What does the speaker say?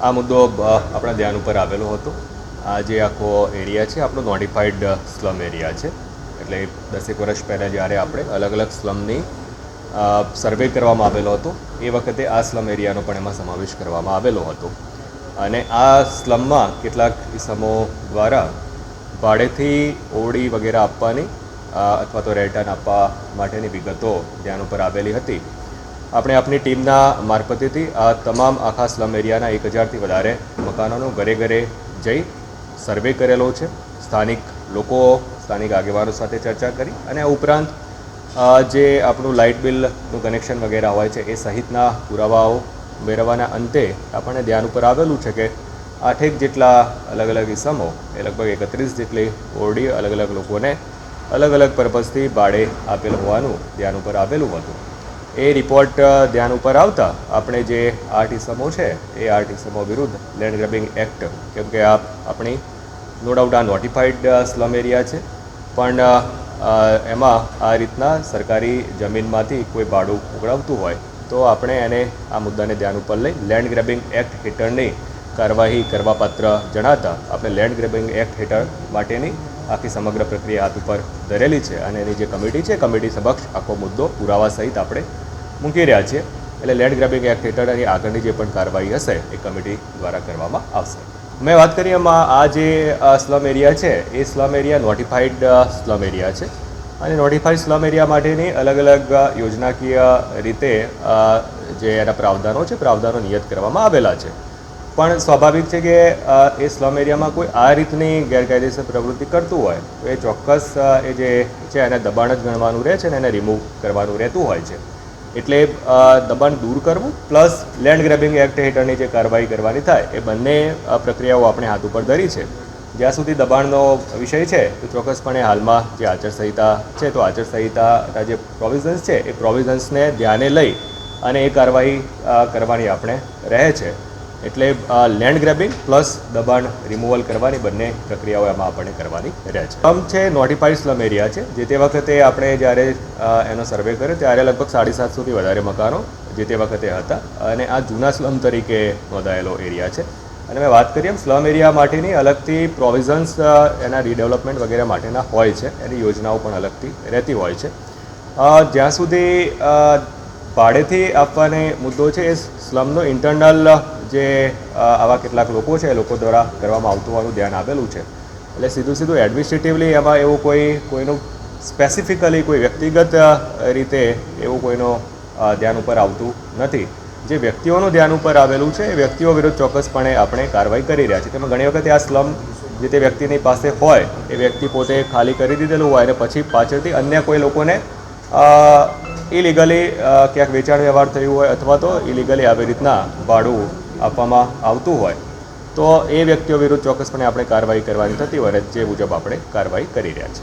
આ મુદ્દો આપણા ધ્યાન ઉપર આવેલો હતો. આ જે આખો એરિયા છે, આપણો નોટિફાઈડ સ્લમ એરિયા છે. એટલે દસેક વર્ષ પહેલાં જ્યારે આપણે અલગ અલગ સ્લમની સર્વે કરવામાં આવેલો હતો, એ વખતે આ સ્લમ એરિયાનો પણ એમાં સમાવેશ કરવામાં આવેલો હતો. અને આ સ્લમમાં કેટલાક ઇસમો દ્વારા ભાડેથી ઓરડી વગેરે આપવાની અથવા તો રહેઠાણ આપવા માટેની વિગતો ધ્યાન ઉપર આવેલી હતી. આપણે આપણી ટીમના મારફતેથી આ તમામ આખા સ્લમ એરિયાના એક હજારથી વધારે મકાનોનો ઘરે ઘરે જઈ સર્વે કરેલો છે. સ્થાનિક લોકો, સ્થાનિક આગેવાનો સાથે ચર્ચા કરી અને આ ઉપરાંત જે આપણું લાઇટ બિલનું કનેક્શન વગેરે હોય છે એ સહિતના પુરાવાઓ મેળવવાના અંતે આપણને ધ્યાન ઉપર આવેલું છે કે આઠેક જેટલા અલગ અલગ ઇસમો એ લગભગ એકત્રીસ જેટલી ઓરડી અલગ અલગ લોકોને અલગ અલગ પર્પઝથી ભાડે આપેલ હોવાનું ધ્યાન ઉપર આવેલું હતું. એ રિપોર્ટ ધ્યાન ઉપર આવતા આપણે જે આઠ ઇસમો છે, એ આઠ ઇસમો વિરુદ્ધ લેન્ડ ગ્રેબિંગ એક્ટ કેમ કે આ આપણી નો ડાઉટ આ નોટિફાઈડ સ્લમ એરિયા છે. પણ એમાં આ રીતના સરકારી જમીનમાંથી કોઈ ભાડું ઉગડાવતું હોય, તો આપણે એને આ મુદ્દાને ધ્યાન ઉપર લઈ લેન્ડ ગ્રેબિંગ એક્ટ હેઠળની કાર્યવાહી કરવાપાત્ર જણાતા આપણે લેન્ડ ગ્રેબિંગ એક્ટ હેઠળ માટેની આખી સમગ્ર પ્રક્રિયા હાથ ઉપર ધરેલી છે. અને એની જે કમિટી છે, કમિટી સમક્ષ આખો મુદ્દો પુરાવા સહિત આપણે મૂકી રહ્યા છીએ એટલે લેન્ડ ગ્રેબિંગ એક્ટ હેઠળ એની આગળની જે પણ કાર્યવાહી હશે એ કમિટી દ્વારા કરવામાં આવશે. મેં વાત કરી એમાં આ જે સ્લમ એરિયા છે, એ slum area notified slum area છે. અને નોટિફાઈડ સ્લમ એરિયા માટેની અલગ અલગ યોજનાકીય રીતે જે એના પ્રાવધાનો છે, પ્રાવધાનો નિયત કરવામાં આવેલા છે. પણ સ્વાભાવિક છે કે એ સ્લમ એરિયામાં કોઈ આ રીતની ગેરકાયદેસર પ્રવૃત્તિ કરતું હોય, તો એ ચોક્કસ એ જે છે એને દબાણ જ ગણવાનું રહે છે ને એને રિમૂવ કરવાનું રહેતું હોય છે. એટલે દબાણ દૂર કરવું, પ્લસ લેન્ડ ગ્રેબિંગ એક્ટ હેઠળની જે કાર્યવાહી કરવાની થાય, એ બંને પ્રક્રિયાઓ આપણે હાથ ઉપર ધરી છે. જ્યાં સુધી દબાણનો વિષય છે તો ચોક્કસપણે હાલમાં જે આચારસંહિતા છે, તો આચારસંહિતાના જે પ્રોવિઝન્સ છે, એ પ્રોવિઝન્સને ધ્યાને લઈ અને એ કાર્યવાહી કરવાની આપણે રહે છે. એટલે લેન્ડ ગ્રેબિંગ પ્લસ દબાણ રિમૂવલ કરવાની બંને પ્રક્રિયાઓ એમાં આપણને કરવાની રહે છે. સ્લમ છે નોટિફાઈડ સ્લમ એરિયા છે, જે તે વખતે આપણે જ્યારે એનો સર્વે કર્યો, ત્યારે લગભગ સાડી સાતસોથી વધારે મકાનો જે તે વખતે હતા અને આ જૂના સ્લમ તરીકે નોંધાયેલો એરિયા છે. અને મેં વાત કરી એમ સ્લમ એરિયા માટેની અલગથી પ્રોવિઝન્સ એના રીડેવલપમેન્ટ વગેરે માટેના હોય છે, એની યોજનાઓ પણ અલગથી રહેતી હોય છે. જ્યાં સુધી ભાડેથી આપવાનો મુદ્દો છે, એ સ્લમનો ઇન્ટરનલ જે આવા કેટલાક લોકો છે, એ લોકો દ્વારા કરવામાં આવતું હોવાનું ધ્યાન આવેલું છે. એટલે સીધું સીધું એડમિનિસ્ટ્રેટિવલી એમાં એવું કોઈ, કોઈનું સ્પેસિફિકલી કોઈ વ્યક્તિગત રીતે એવું કોઈનું ધ્યાન ઉપર આવતું નથી. જે વ્યક્તિઓનું ધ્યાન ઉપર આવેલું છે, એ વ્યક્તિઓ વિરુદ્ધ ચોક્કસપણે આપણે કાર્યવાહી કરી રહ્યા છીએ. તેમાં ઘણી વખતે આ સ્લમ જે તે વ્યક્તિની પાસે હોય, એ વ્યક્તિ પોતે ખાલી કરી દીધેલું હોય અને પછી પાછળથી અન્ય કોઈ લોકોને ઇલીગલી ક્યાંક વેચાણ વ્યવહાર થયું હોય અથવા તો ઇલીગલી આવી રીતના ભાડું આપવામાં આવતું હોય. તો એ વ્યક્તિઓ વિરુદ્ધ ચોક્કસપણે આપણે કાર્યવાહી કરવાની થતી હોય અને જે મુજબ આપણે કાર્યવાહી કરી રહ્યા છીએ.